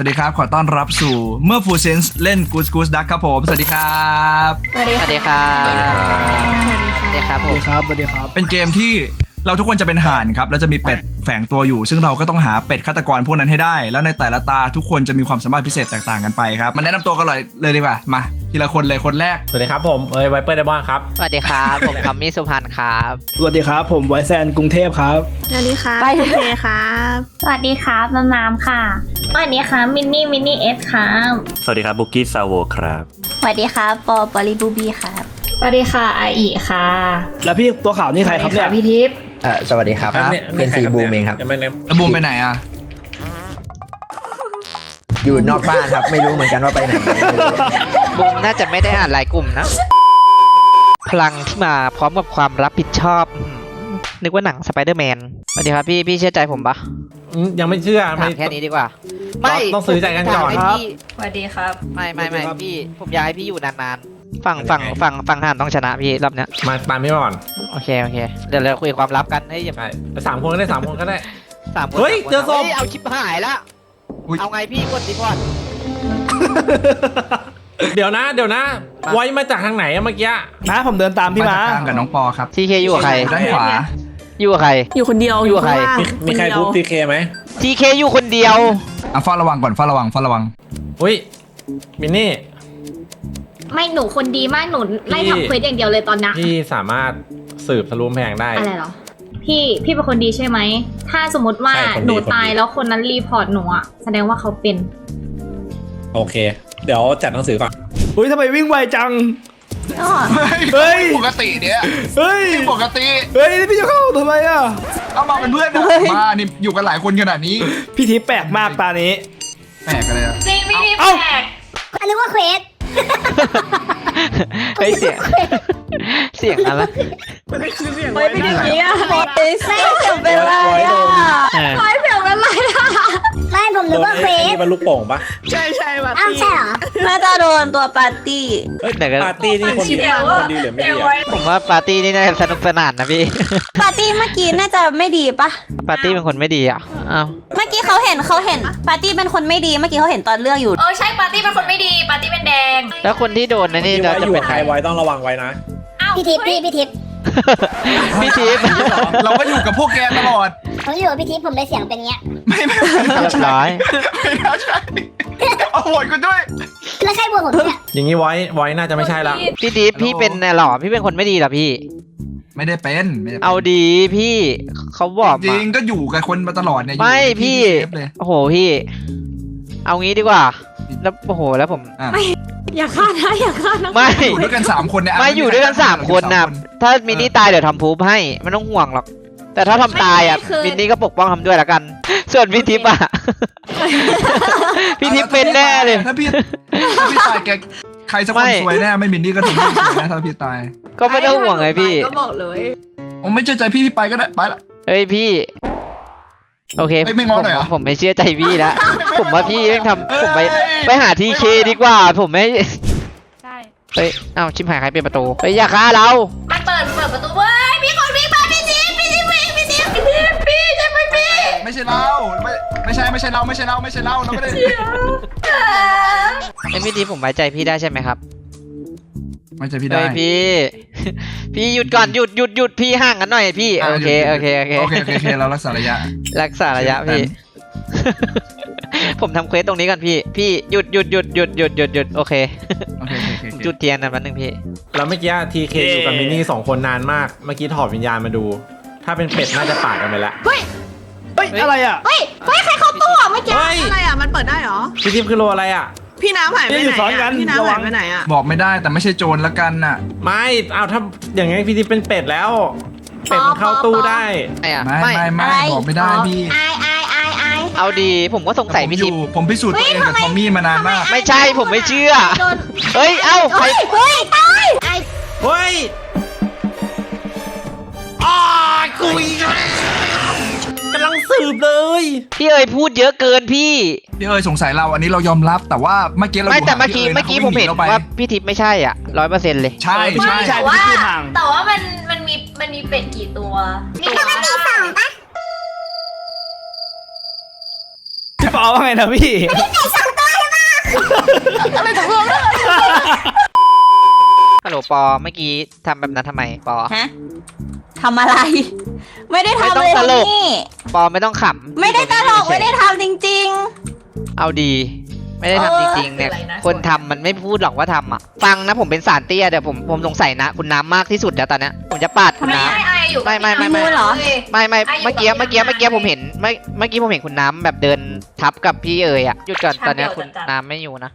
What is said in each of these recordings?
สวัสดีครับ ขอต้อนรับสู่เมื่อฟูเซนส์เล่น Goose Goose Duck ครับผม สวัสดีครับสวัสดีสวัสดีครับสวัสดีครับสผวัสมดีครับสวัสดีครับ เป็นเกมที่ เราทุกคนจะเป็นห่านครับแล้วจะมีเป็ดแฝงตัวอยู่ ซึ่งเราก็ต้องหาเป็ดฆาตกรพวกนั้นให้ได้ แล้วในแต่ละตาทุกคนจะมีความสามารถพิเศษแตกต่างกันไปครับมาแนะนำตัวกันเลยเลยดีกว่ามาทีละคนเลยคนแรกสวัสดีครับผมเอ้ยไวเปอร์ไดมอนครับ สวัสดีครับ ผมคอมมี่สุพรรณครับ สวัสดีครับ ผมไวแซนกรุงเทพครับ สวัสดีค่ะไปโอเคครับ สวัสดีครับน้ำน้ำค่ะ สวัสดีค่ะมินนี่ มินนี่เอสครับ สวัสดีครับบุกกี้ซาโวครับสวัสดีครับปอปอลิบูบี้ครับ สวัสดีค่ะอาอีค่ะ แล้วพี่ตัวขาวนี่ใครครับเนี่ยพี่ทิพย์เอ่อสวัสดีครับครับเป็นสีบูมเองครับ ยังไม่เนมแล้วบูมไปไหนอะอยู่นอกบ้านครับ ไม่รู้เหมือนกันว่าไปไหนบุมน่าจะไม่ได้อ่านรายกลุ่มนะ พลังที่มาพร้อมกับความรับผิดชอบอื้อหือนึกว่าหนังสไปเดอร์แมนสวัสดีครับพี่พี่เชื่อใจผมปะอืมยังไม่เชื่อถาไม่ มแค่นี้ดีกว่าต้องซื้อใจกันก่อน ผมยาให้พี่สวัสดีครับ ไม่ไม่ไม่พี่ผมอยากให้พี่อยู่นานๆฝั่งฝั่งฝั่งฝั่งห่านต้องชนะพี่รอบเนี้ยมาตามพี่มาก่อน โอเคโอเคเดี๋ยวเราคุยความลับกันเฮ้ยอย่าใช่สามคนก็ได้สามคนก็ได้ สามคนเฮ้ยสามคนเจอศพ ฮ้ยเอาชิปหายละอุ๊ย เอาไงพี่กดดีกว่าเดี๋ยวนะ เดี๋ยวนะ ไว้มาจากทางไหนอะเมื่อกี้นะผมเดินตามพี่มามาจากข้างกับน้องปอครับทีเคอยู่กับใคร ด้านขวา อยู่กับใคร อยู่คนเดียวอยู่กับใคร ข้างล่างมีใครนเดียวพูดทีเคไหมทีเคอยู่คนเดียว อะเฝ้าระวังก่อนเฝ้าระวังเฝ้าระวัง อุ้ยมินนี่ ไม่หนูคนดีมากหนูไล่พี่ ทำเควสอย่างเดียวเลยตอนนี้พี่สามารถ สืบทะลุกำแพงได้ อะไรเหรอ พี่พี่เป็นคนดีใช่ไหม ถ้าสมมติว่าใช่คนดีหนูคนดี ตายแล้วคนนั้นรีพอร์ตหนูอะแสดงว่าเขาเป็น โอเค เดี๋ยวจัดหนังสือก่อนอุ้ยทำไมวิ่งไวจังเฮ้ยเฮ้ย ปกติเนี่ยเฮ้ย ปกติเฮ้ยนี่พี่จะเข้าทำไมอะ เอามาเป็นเพื่อนนะมานี่อยู่กันหลายคนขนาดนี้พี่ทิพย์แปลกมากตานี้ แปลกกันเลยอะจริงพี่เอ้าแปลกอันนี้ว่าเควส เฮ้ยเสียง เสียงอะไรไม่เป็นอย่างนี้อะไม่เสียงเป็นไรอะเออไม่เสียงเป็นไรอะ ไม่ผมนึกว่าเควสนี่มันลูกโป่งปะใช่ใช่ปาร์ตี้อ้าวใช่เหรอ น่าจะโดนตัวปาร์ตี้ เอ้ยเดี๋ยวกันปาร์ตี้นี่คนดีคนดีหรือไม่ดีอะผมว่าปาร์ตี้นี่น่าจะสนุกสนานนะพี่ ปาร์ตี้เมื่อกี้น่าจะไม่ดีปะปาร์ตี้เป็นคนไม่ดีอะอ้าวเมื่อกี้เขาเห็นเขาเห็น ปาร์ตี้เป็นคนไม่ดี เมื่อกี้เขาเห็นตอนเลือกอยู่ เออใช่ปาร์ตี้เป็นคนไม่ดีปาร์ตี้เป็นแดงแล้วคนที่โดนนะนี่ที่เราไว้จะอยู่เป็นใครไว้ต้องระวังไว้นะอ้าวพี่ทิพย์พี่พี่ทิพย์ พี่ทิพย์เราก็อยู่กับพวกแกตลอด ผมอยู่กับพี่ทิพย์ผมเลยเสียงเป็นเงี้ยไม่ไม่ไม่เรียบร้อย ไม่น่าใช่เอาโหวตกูด้วย แล้วใครบวกผมเนี่ยอย่างนี้ไว้ไว้น่าจะไม่ใช่ละ พี่ทิพย์พี่เป็นน่ะหรอพี่เป็นคนไม่ดีเหรอพี่ ไม่ได้เป็นไม่ได้เป็นเอาดีพี่เขาบอกจริมางก็อยู่กับคนมาตลอดเนี่ยอยู่ไม่กับพี่เซฟเลย โอ้โหพี่ เอางี้ดีกว่า แล้วโอ้โหแล้วผม อะ อย่าฆ่านะอย่าฆ่านะไม่ อยู่ด้วยกันสามคนเนี่ยะไม่อยู่ด้วยกันสามคนนะถ้ามินนี่ตายเดี๋ยวทำพูฟให้ไม่ต้องห่วงหรอก แต่ถ้าทำตายอะไม่คือมินนี่ก็ปกป้องทำด้วยละกัน ส่วนพี่ทิพย์อะพี่ทิพย์เป็นแน่เลยถ้าพี่ถ้าพี่ตายแกใครสักคนไม่สวยแน่ไม่มินนี่ก็ถึงไม่สวยนะถ้าพี่ตาย ก็ไม่ต้องห่วงไงพี่ ก็บอกเลยผมไม่เชื่อใจพี่พี่ไปก็ได้ไปละเฮ้ยพี่ โอเคเฮ้ยไม่ง้อหน่อยเหรอ ผมผมไม่เชื่อใจพี่แล้วผมว่าพี่ต้องทำผมไปไปหาทีเคดีกว่า ผมไม่ใช่เฮ้ยเอ้าชิมหายใครเป็นประตูเฮ้ยอย่าฆ่าเรามันเปิดเปิดประตูเว้ยมีคนวิ่งมาพี่จิ๊บพี่จิ๊บวิ่งพี่จิ๊บพี่จิ๊บพี่ใช่ไหมพี่ไม่ใช่เราไม่ไม่ใช่ไม่ใช่เราไม่ใช่เราไม่ใช่เราเราไม่ได้ไอ้พี่ทีผมไว้ใจพี่ได้ใช่ไหมครับ ไม่ใช่พี่ได้ เฮ้ยพี่ พี่หยุดก่อนหยุดหยุดหยุดพี่ห่างกันหน่อยพี่ะโอเคหยุโอดเคโอเคโอเคโอเคโอเคเรารักษาระยะรักษาระยะพี่ ผมทำเควสตรงนี้ก่อนพี่ พี่หยุดหยุดหยุดหยุดหยุดหยุดหยุดโอเค โอเคโอเคโอเคโอเคจุดเทียนนะแป๊บนึงพี่ แล้วเมื่อกี้ทีเคอยู่กับมินนี่สองคนนานมาก เมื่อกี้ถอดวิญญาณมาดู ถ้าเป็นเป็ดน่าจะปาดกันไปแล้ว เฮ้ย อะไรอะ เฮ้ย เฮ้ย ใครเข้าตู้อะเมื่อกี้ เฮ้ย อะไรอะ มันเปิดได้เหรอ พี่ทิพย์คือโลอะไรอะ พี่น้ำหายไปนี่อยู่ไหนซ้อนกัอะนพี่น้ำระวัหางยไปไหนอะบอกไม่ได้แต่ไม่ใช่โจรละกันน่ะไม่เอาถ้าอย่างงี้พี่ทิพย์เป็นเป็ดแล้ว เป็ดมันเข้าตู้ได้ไอ้อะไม่ไม่ไม่อะไรบอกไม่ได้พี่อายอายอายอายเอาดีผมก็สงสัยผมพี่อทิพยู่ย์ผมพิสูจน์ตัวเองกับทอมมี่มานานมาก ไม่ใช่ผมไม่เชื่อโดนเฮ้ยเอ้าใครเฮ้ยตายไอเฮ้ยอ้ากุย กำลังสืบเลย พี่เอ๋ยพูดเยอะเกินพี่ พี่เอ๋ยสงสัยเราอันนี้เรายอมรับแต่ว่าเมื่อกี้เราไม่ยู่แต่ห่างเมื่อกี้พี่เมื่อกี้ยนะผมเห็นขวิ่งหว่าพี่ทิพย์ไม่ใช่อะร้อยเปอร์เซ็นต์เลย ใช่ใช่ใช่แต่ว่าพี่คือห่างแต่ว่ามันมันมีมันมีเป็ดกี่ตัวมีปกติสองปะพี่ปปอว่าไงนะพี่ฮัลโหลปอเมื่อกี้ทำแบบนั้นทำไมปอฮะ ทำอะไร ไม่ได้ไม่ทำต้อเลงยตลก นี่ ปอไม่ต้องขำไม่ได้ตลกไม่ได้ทำจริง เอาดี ไม่ได้ทำจริงๆเนี่ยคนทำมันไม่พูดหรอกว่าทำอะ ฟังนะผมเป็นสารเตี้ยเดี๋ยวผมผมสงสัยนะคุณน้ำมากที่สุดแล้วตอนเนี้ยผมจะปาดคุณไม่น้ใช่ไออยู่ไม่ไม่ไม่ๆมูลเหรอไม่ไม่เมื่อกี้เมื่อกี้เมื่อกี้ผมเห็นเมื่อเมื่อกี้ผมเห็นคุณน้ำแบบเดินทับกับพี่เอ๋ยอะหยุดก่อนตอนเนี้ยคุณน้ำไม่อยู่นะ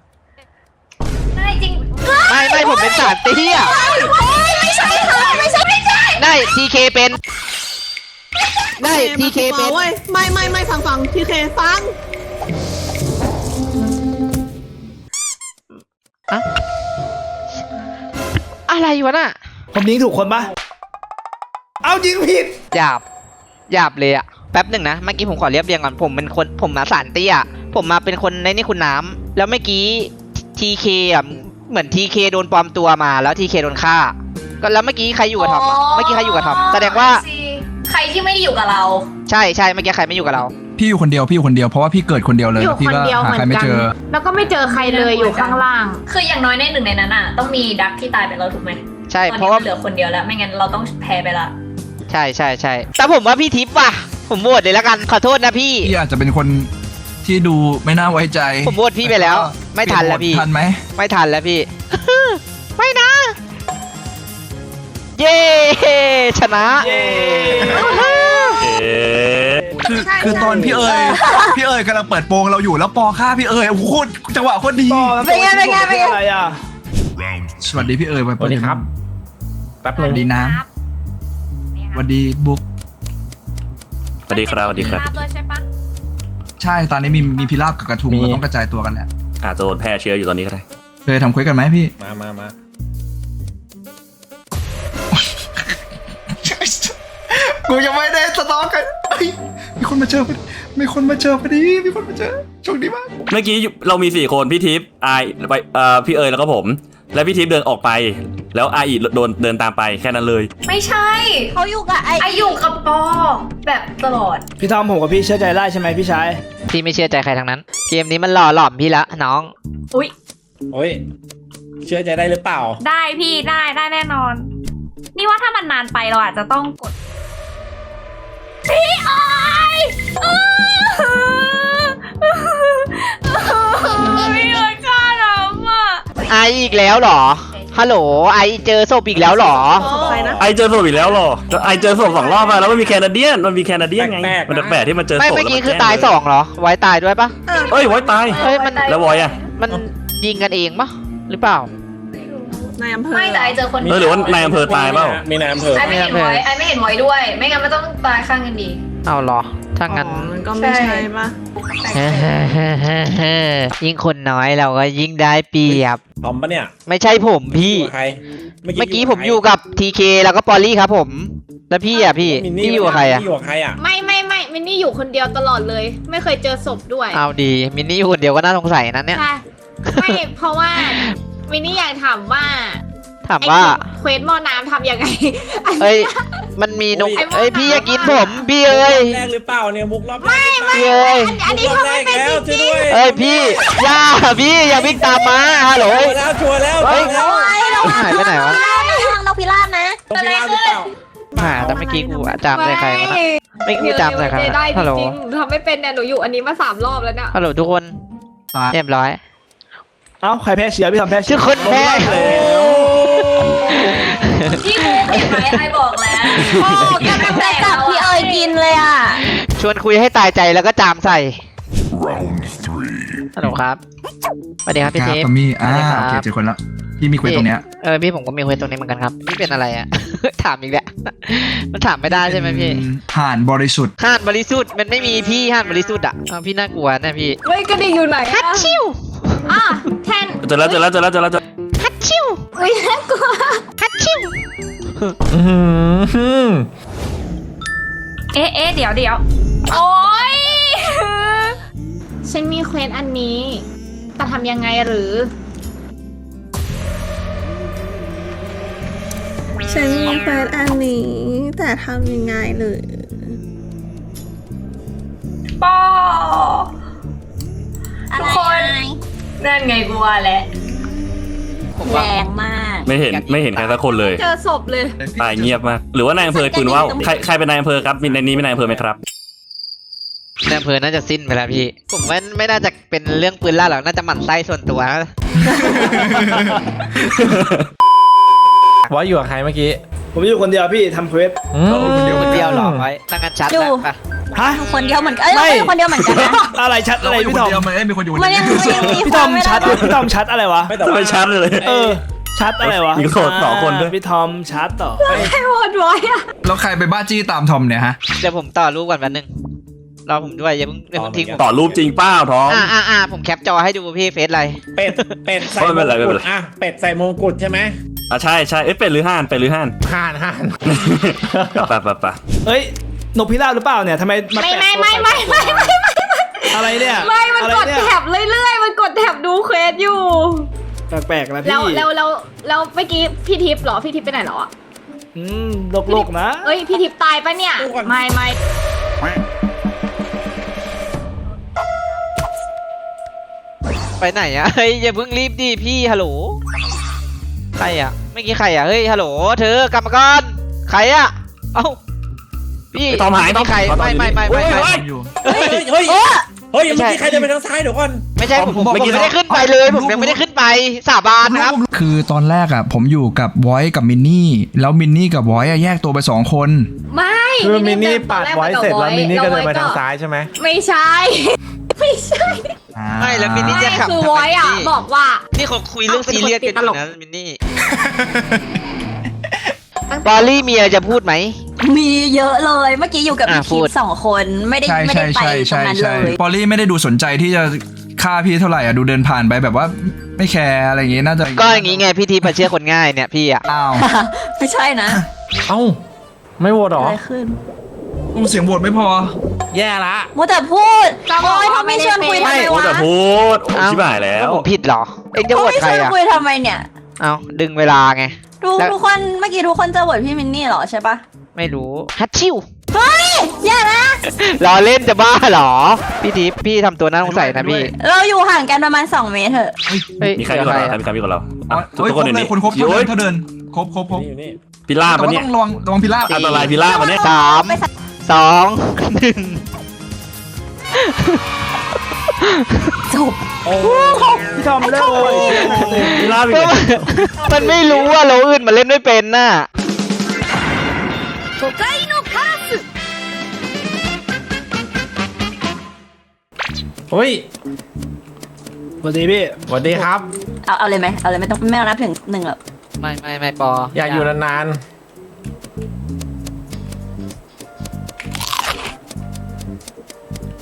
ใช่จริง ไม่ไม่ผมเป็นสารเตี้ยไม่ใช่ค่ะไม่ใช่ ไม่ใช่ได้ทีเคเป็น ได้ทีเคเป็น เว้ยไม่ไม่ไม่ฟังฟังทีเคฟังอะไรวะน่ะผมยิงถูกคนปะเอายิงผิด หยาบหยาบเลยอะแป๊บหนึ่งนะ เมื่อกี้ผมขอเรียบเรียงก่อน ผมเป็นคนผมมาสารเตี้ยผมมาเป็นคนในนี่คุณน้ำแล้วเมื่อกี้ทีเคอะเหมือนทีเคโดนปลอมตัวมาแล้วทีเคโดนฆ่า ก็แล้วเมื่อกี้ใครอยู่กับทอมอะเมื่อกี้ใครอยู่กับทอมแสดงว่า ใครที่ไม่ได้อยู่กับเรา ใช่ใช่เมื่อกี้ใครไม่อยู่กับเรา พี่อยู่คนเดียวพี่อยู่คนเดียวเพราะว่าพี่เกิดคนเดียวเลยอยู่พี่คนก็เดียวหาเหมือใครนไม่กัน เจอ แล้วก็ไม่เจอใครเลยอยู่ข้างล่าง คืออย่างน้อยในหนึ่งในนั้นอะ ต้องมีดักที่ตายไปแล้วถูกไหมใช่ ตอนเพนี้ราะว่า มันเหลือคนเดียวแล้ว ไม่งั้นเราต้องแพ้ไปละ ใช่ใช่ใช่แต่ผมว่าพี่ทิพย์ว่ะ ผมโหวตเลยแล้วกัน ขอโทษนะพี่ พี่อาจจะเป็นคนที่ดูไม่น่าไว้ใจผมโหวตพี่ไปแล้ว ไม่ทันแล้วพี่ทันไหม ไม่ทันแล้วพี่ เย้ ชนะเย้เอ๊ะคือคือตอนพี่เอ๋ยพี่เอ๋ยกำลังเปิดโปงเราอยู่แล้วปอฆ่าพี่เอ๋ยโอ้โหโคตรจังหวะโคตรดีปอแล้วเป็นไงเป็นไงเป็นไง อะไรอะ สวัสดีพี่เอ๋ยสวัสดีครับ แป๊บสนึวังสดีน้ำสวัสดีบุ๊กสวัสดีครับสวัสดีครับ ด้วยใช่ปะใช่ตอนนี้มีมีพิราบกับกระทุงมี เราต้องกระจายตัวกันแหละอาจจะโดนแพร่เชื้ออยู่ตอนนี้ก็ได้เคยทำคุยกันไหมพี่มามามา กูยังไม่ได้สตอกกันเฮ้ยมีคนมาเจอพอดีมีคนมาเจอพอดีมีคนมาเจอโชคดีมากเมื่อกี้เรามีสี่คนพี่ทิพย์ไอายไปเอ่อพี่เอ๋ยแล้วก็ผม แล้วพี่ทิพย์เดินออกไป แล้วไออีโดนเดินตามไปแค่นั้นเลย ไม่ใช่ เขาอยู่กับไอ้ไออยู่กับปอแบบตลอด พี่ทอมผมกับพี่เชื่อใจได้ใช่ไหมพี่ชาย พี่ไม่เชื่อใจใครทั้งนั้น เกมนี้มันหล่อหลอมพี่ละน้อง อุ้ยโอ้ยเชื่อใจได้หรือเปล่า ได้พี่ได้ได้แน่นอน นี่ว่าถ้ามันนานไปเราอาจจะต้องกด พี่ออยอื้อพี่ออยฆ่าน้ำอะไออีกแล้วเหรอ ฮัลโหล ไอเจอศพอีกแล้วเหรอใครนะ ไอเจอศพอีกแล้วเหรอแล้วไอเจอศพสองรอบมาแล้วมันมีแคนาเดียนมันมีแคนาเดียนไงแปลกๆนะ มันแปลกๆที่มันเจอศพไม่เมื่อกี้แล้วนคือแจ้ตายเลสองเหรอ ไว้ตายด้วยปะ เอ้ยไว้ตาย เฮ้ยมัน แล้ววอยอะมันยิงกันเองปะหรือเปล่า นายอำเภอไม่แต่ไอเจอคนเออหรือว่านายอำเภอตายเปล่า มีนายอำเภอไอไม่เห็นไว้ไอไม่เห็นไว้ด้วย ไม่งั้นมันต้องตายข้างกันดี เอาเหรอ ถ้างั้นก็ไม่ใช่ปะยิ่งคนน้อยเราก็ยิ่งได้เปรียบ ทอมปะเนี่ยไม่ใช่ผมพี่ อยู่กับใครเมื่อกี้ผมอยู่กับทีเคแล้วก็ปอลลี่ครับผม แล้วพี่อะพี่ มินนี่พี่อยู่กับใครอะ พี่อยู่กับใครอะไม่ไม่ไม่มินนี่อยู่คนเดียวตลอดเลย ไม่เคยเจอศพด้วยเอาดี มินนี่อยู่คนเดียวก็น่าสงสัยนะเนี่ย ใช่ไม่เพราะว่า มินนี่อยากถามว่าถามว่าไอ้เควสหม้อน้ำทำยังไงอันเอ้ยนี้มันมีนกไอ้พวกเอ้ย พี่อยากกินถามผว่ามพี่เอ้ย แรกหรือเปล่าเนี่ยมุกรอบแรกพี่เอ้ย อันนี้มุกรเขาอบแรไม่กเป็นแล้วจช่วยริงด้วยเอ้ย พี่อย่าพี่อย่าวิ่งตามมา ฮัลโหล ชัวร์แล้วชัวร์แล้วเฮ้ย ชัวร์แล้วหายไปไหนวะๆเราพิราบนะต้องพิราบหรือเปล่าหาแต่เมื่อกี้กูอะจามใส่ใครวะนะไม่กูจามใส่ใครวะได้นะจฮัลโหล ริงๆทำไม่เป็นเนี่ยหนูอยู่อันนี้มาสามรอบแล้วเนี่ย ฮัลโหลทุกคนตายเรียบร้อย เอ้าใครแพ้เสียพี่ทอมแพ้เสีชื่อคนแพ้พี่มูเห็นไหมไอบอกแล้วโอ้กำลังจะจับพี่เอ๋ยกินเลยอะ ชวนคุยให้ตายใจแล้วก็จามใส่ฮัลโหลครับสวัสดีครับพี่คเทรับปปามี่อ่าสวัสดีโอครับเคเจอคนแล้วพี่มีคุยตรงเนี้ยเออพี่ผมก็มีเควสตรงนี้เหมือนกันครับ พี่เป็นอะไรอะ ถามอีกแล้ว มันถามไม่ได้ใช่ไหมพี่เป็นห่านบริสุทธิ์ห่านบริสุทธิ์มันไม่มีพี่ห่านบริสุทธิ์อะอ้าวพี่น่ากลัวนะพี่เฮ้ยกระดิ่งอยู่ไหนฮัตชิวอะแทน เจอแล้วเจอแล้วเจอแล้วเจอแล้วเจอฮัตชิวอุ้ยน่ากลัวฮัตชิวอื้อหือเอ๊ะเอ๊ะเดี๋ยวเดี๋ยวโอ๊ยฉันมีเควสอันนี้ แต่ทำยังไงหรือ ฉันมีเฟิร์สอันนี้ แต่ทำยังไงหรือปอทุกคน นั่นไงกูว่าแหละผมแรว่างมากไม่เห็นไม่เห็นใครสักคนเลย เจอศพเลย ตายเงียบมาก หรือว่านายอำเภอปืนว่าวใครใครเป็นนายอำเภอครับมีในนี้มีนายอำเภอไหมครับในอำเภอน่าจะสิ้นไปแล้วพี่ ผมว่าไม่น่าจะเป็นเรื่องปืนล่าหรอกน่าจะหมั่นไส้ส่วนตัวนะว่าอยู่กับใครเมื่อกี้ผมอยู่คนเดียวพี่ทำเควสอืมคนเดียวหรอไว้ตั้งกันชัดอยู่นะไป ฮะ คนเดียวเหมือนกันเอ้ยไม่เราเป็นคนเดียวเหมือนกันนะอะไรชัดเราอะไรอยู่พี่คทนอมเดียวมันไม่มีคนอยู่มันยังมันยังมีพี่คทอวามมไม่ชัดได้พี่ทอมชัดอะไรวะทำไมชัดเลย เออ ชัดอะไรวะมีโสดสองคนด้วยาพี่ทอมชัดต่อให้โหวตไว้อะแล้วใครไปบ้าจี้ตามทอมเนี่ยฮะ เดี๋ยวผมต่อรูปก่อนแป๊บนึงรอผมด้วยอย่าเพิ่งอย่าเพิ่งทิ้งผมต่อรูปจริงเป้าท้อง อ่าอ่าอ่าผมแคปจอให้ดูพี่เฟซอะไรเป็ด เป็ดใส่ไม่เป็นไรไม่เป็นไร อะ เป็ดใส่มงกุฎใช่ไหมอะใช่ใช่เอ้ยเป็นหรือห่านเป็นหรือห่านห่านห่าน ไปไปไปเฮ้ย นกพิราบหรือเปล่าเนี่ยทำไมาไม่แปะไม่ไม่ไม่ไม่ไม่ไม่อะไรเนี่ยไม่มันอะไรกดเนี่ยแท็บเรื่อยๆ มันกดแท็บดูเควสอยู่ แปลกๆนะแล้วพี่แล้วแล้วแล้วเมื่อกี้พี่ทิพย์เหรอพี่ทิพย์ไปไหนเหรออืมโลกๆนะเอ้ยพี่ทิพย์ตายปะเนี่ย ไม่ไม่ไปไหนอะเฮ้ยอย่าเพิ่งรีบดิพี่ฮัลโหลใครอะเมื่อกี้ใครอะเฮ้ยฮัลโหลเธอกรรมกรใครอะเอ้า พี่ไอ้ทอมหายไม่ใช่ใครทอมไม่ไม่ไม่ไม่ไม่ทอมอยู่เฮ้ยเฮ้ยเฮ้ยไม่เมื่อใช่ กี้ใครเดินไปทางซ้ายเดี๋ยวก่อนไม่ใช่ผมผมบอกผมเมื่อกี้ไม่ได้ขึ้นไปเลย ผมยังไม่ได้ขึ้นไปสาบานครับ คือตอนแรกอะผมอยู่กับไวท์กับมินนี่ แล้วมินนี่กับไวท์อะแยกตัวไปสองคน ไม่คือมินนี่ปัดไว้เสร็จแล้วมินนี่ก็เดินไปทางยซ้ายใช่ไหมไม่ใช่ ไม่ใช่ไม่แล้วมินนี่ จะขับคือทำวไมอยอะพี่บอกว่า นี่เขาคุยเรื่องซีเรียสกันอตลยู่กนะมินนี่บอลลี่มีอะไรจะพูดไหม มีเยอะเลย เมื่อกี้อยู่กับอะพี่พูคิดดสองคนไม่ได้ใช่ไม่ใช่ได้ไปใช่ตรใช่งนั้นใช่เลยปอลลี่ไม่ได้ดูสนใจที่จะฆ่าพี่เท่าไหร่อะดูเดินผ่านไปแบบว่าไม่แคร์อะไรอย่างงี้น่าจะก็อย่างนี้ไงพี่ทีมาเชื่อคนง่ายเนี่ยพี่อะอ้าวไม่ใช่นะเอ้าไม่โหวตหรออะไรขึ้นอู้เสียงโหวตไม่พอ แย่ละมัวแต่พูดเราบโอ้อกยว่าถ้าไม่ชวนคุยทำไม่ไมได้โอ้วะแต่พูดโอ้ชิบหายแล้วผมผิดเหรอเอ็งจะโหวตไม่ใครชวนอะคุยทำไมเนี่ยเอาดึงเวลาไงทุกแล้วทุกคนเมื่อกี้ทุกคนจะโหวตพี่มินนี่เหรอใช่ปะ ไม่รู้ฮัตชิวเฮ้ยอย่านะ รอเล่นจะบ้าเหรอ พี่ทีพี่ทำตัวน่าสงสัยนะพี่ เราอยู่ห่างกันประมาณ 2 เมตรเถอะ เฮ้ยมีใครมีคนเรามีใครมีคนเราอะทุกเฮ้ยทุกคครนบอยู่เลนี่ยคนครบเท่าโอ้เดิยนเท่าเดินครบครบครบนี่อยู่นี่พิล่าบแต่ปะว่าเนี่ย ต้องระวังระวังพิราบอันตรายพิล่าบปะเนี่ยสาม สองหนึ่งจบ พี่ทอมเลิกเลย พิล่าบอีกก็แล้ว มันไม่รู้ว่าเราอื่นมันเล่นไม่เป็นน่ะ เฮ้ยสวัสดีพี่สวัสดีครับ เอาเอาเลยไหมเอาเลยไม่ต้องไม่ต้องนับถึงหนึ่งหรอกไม่ไม่ไม่ปออยากอยู่นาน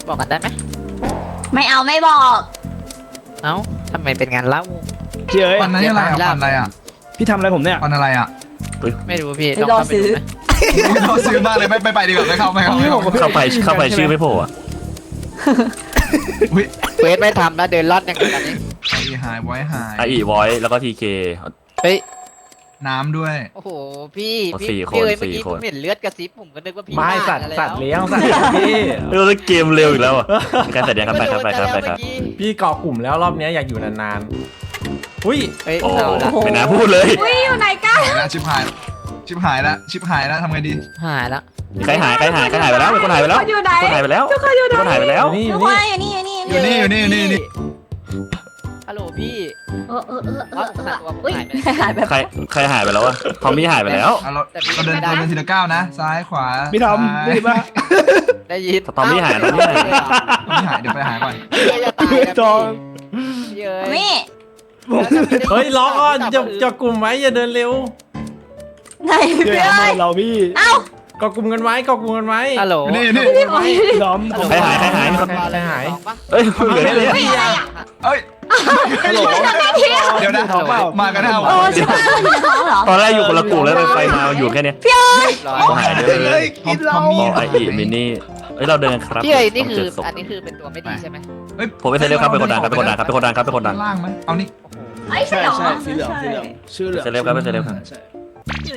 บอกกันได้ไหมไม่เอาไม่บอกเอ้าทำไมเป็นงานเล่า พี่เอ้ยปันนั้นอะไรอะปันอะไรอะพี่ทำอะไรผมเนี่ยปันอะไรอะไม่รู้พี่ไม่ลองรอเข้าไปซื้อ ดูไหม เราซื้อมากเลยไม่ไม่ไปดีกว่าไม่เข้าไม่เข้าไม่เข้าเข้าไปเข้าไปชื่อไม่โผล่อะอุ้ยเควสไม่ทำแล้วเดินลอดอย่างกันนี้ไอ้หายไว้หาย ไออีวอยแล้วก็ทีเค เฮ้ย น้ำด้วย โอ้โห พี่โอ้พี่สี่คนพี่เอ้ยเมื่อสี่กี้คผน มเห็นเลือดกระซิบผมก็นึกว่าพี่ๆไม่สัตว์บ้าสัตว์อะไรเลี้ยงสัตว์เลี้ยงพี่เออเกมเร็วอีกแล้วอะมีการแสดงครับไปครับไปครับไปครับเมื่อกี้พี่เกาะกลุ่มแล้วรอบเนี้ยอยากอยู่นานๆอุ้ย เฮ้ยโอ้เอาละไม่น่าพูดเลย อุ้ยอยู่ไหนกันหายแล้วชิบหาย ชิบหายแล้วชิบหายแล้วทำไงดี หายละใครหายใครหายใครหายไปแล้วมีคนหายไปแล้วอยู่ไหนคนหายไปแล้วทุกคนอยู่ไหนคนหายไปแล้วอยู่นี่อทุยู่กคนนี่อยู่นี่อยู่นี่อยู่นี่อยู่นี่อยู่นี่นี่ฮัลโหลพี่เออเออเออเอว่าอเอตัอดตัวผมอุ้ยหายไปหายแบบใครใครหายไปแล้ววะทอมมี่หายไปแล้วอะเราเราเดินเราเดินทีละก้าวนะ ซ้ายขวาพี่ทอมซ้ายได้ปะได้ยินทอมมี่หายทอมมี่หายไม่หายเดี๋ยวไปหาก่อนพี่จะตายนะจองพี่เอ้ยนี่เฮ้ยล็อกก่อนจะจะกลุ่มไว้อย่าเดินเร็ว ไหนเดี๋ยวพี่ทำเอ้ไมยเราพี่เอ้าเกาะกลุ่มกันไว้เกาะกลุ่มกันไว้ฮัลโหลอยู่นี่อยู่นี่พี่ทอมใครหายใครหายใครใครหายสองปะเอ้ยเหลือเนี่ยเอ้ยฮัลโหลเดี๋ยวนะทอมเปล่ามากันห้าโอ้ใช่ปะอยู่ในท้องเหรอ ตอนแรกอยู่คนละกลุ่มแล้วไปมาอยู่แค่เนี้ยร้อยเขาหายเลยเฮ้ยกินเราพอไออีมินี่เอ้ยเราเดินครับพี่เอ้ยนี่คือต้งเจศพอันนี้คือเป็นตัวไม่ดีใช่ไหมผมไปเซเลบครับเป็นคนดังครับเป็นคนดังครับเป็นคนดังครับเป็นคนดัง ล่างไหมเอานี่ไอ้ยใช่ใช่เหรอ ใช่สีเหลืองสีเหลืองชื่อเหลืองเซเลบครับเป็นเซเลบครับใช่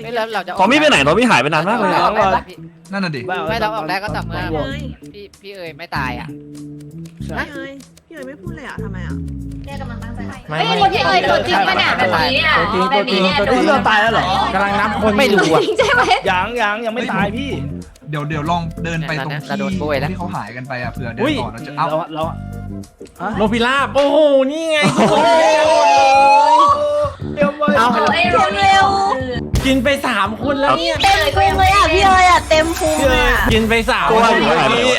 ไม่แล้วเราจะทอมมี่ไปไหนทอมมี่หายไปนานมากเลยไม่อะออกได้ปะพี่นั่นน่ะดิบ้าไม่เราออกได้ก็ต่อเมื่อบวกพี่พี่เอ้ยไม่ตายอะใช่ฮะพี่เอ๋ยไม่พูดเลยอะทำไมอะเนี่ยกำลังตั้งใจไม่เฮ้ยไม่คนที่เอ่ยตัวจริงปะเนี่ยแบบนี้เนี่ยตัวจริงแบบนี้เนี่ยตัวจริงพี่เราตายแล้วเหรอกำลังนับคนไม่รู้อยู่อะจริงใช่ไหมยังยังยังไม่ตายพี่ เดี๋ยวเดี๋ยวลองเดินไปตรงเนี่ยที่เราโดนโบยแล้วที่เขาหายกันไปอะเผื่อเดิอุ้นยต่อเราจะเอาเราเราโนพิราบโอ้โห นี่ไง เดี๋ยวไปเอา เร็วเร็ว กินไปสามคนแล้วเนี่ยเต็มพุงเลยอะพี่เอ๋ยอะเต็มพุงพี่เอ๋ยอะกินไปสามก็ว่าคนอยู่เมื่อว่ากี้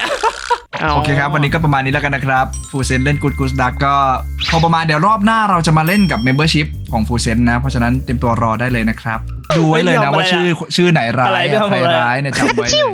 โอเคครับ วันนี้ก็ประมาณนี้แล้วกันนะครับฟูเซนเล่นกูดกูสดักก็ พอประมาณเดี๋ยวรอบหน้าเราจะมาเล่นกับ Membership ของฟูเซนนะ เพราะฉะนั้นเตรียมตัวรอได้เลยนะครับ ดูไว้เลยนะว่าชื่อชื่อไหนร้ายอะใครร้ายเนี่ยจำไว้เลย